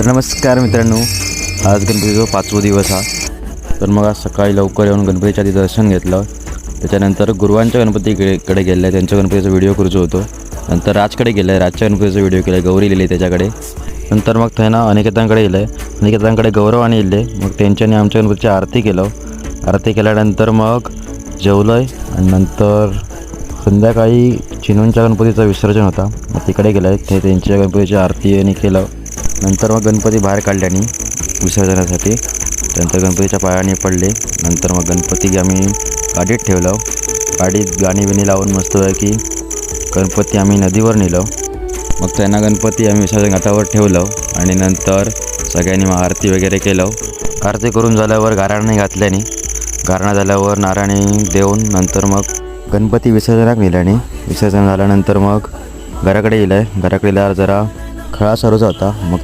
तर नमस्कार मित्रांनो आज गणपतीचा पाचवा दिवस हा तर मग आज सकाळी लवकर येऊन गणपतीच्या आधी दर्शन घेतलं. त्याच्यानंतर गुरुवांच्या गणपतीकडे गेलं आहे त्यांच्या गणपतीचा व्हिडिओ करूचो होतो. नंतर राजकडे गेलं आहे राजच्या गणपतीचा व्हिडिओ केला आहे गौरी लिहिली त्याच्याकडे. नंतर मग थंय ना अनिकेतांकडे येलं आहे अनिकेतांकडे गौरवाने आणि येले मग त्यांच्याने आमच्या गणपतीची आरती केलं. आरती केल्यानंतर मग जेवलं आहे आणि नंतर संध्याकाळी चिनूंच्या गणपतीचं विसर्जन होता. मग तिकडे गेलं आहे ते त्यांच्या गणपतीची आरती आणि केलं. नंतर मग गणपती बाहेर काढल्याने विसर्जनासाठी. त्यानंतर गणपतीच्या पायाने पडले. नंतर मग गणपती आम्ही गाडीत ठेवलं. गाडीत गाणी बिणी लावून मस्त की गणपती आम्ही नदीवर नेलं. मग त्यांना गणपती आम्ही विसर्जन घाटावर ठेवलं आणि नंतर सगळ्यांनी मग आरती वगैरे केलं. आरती करून झाल्यावर गाराणे घातल्याने गारणा झाल्यावर नारायणी देऊन नंतर मग गणपती विसर्जनाक नेल्याने विसर्जन झाल्यानंतर मग घराकडे येलं. आहे घराकडे जरा खळा सरोचा होता. मग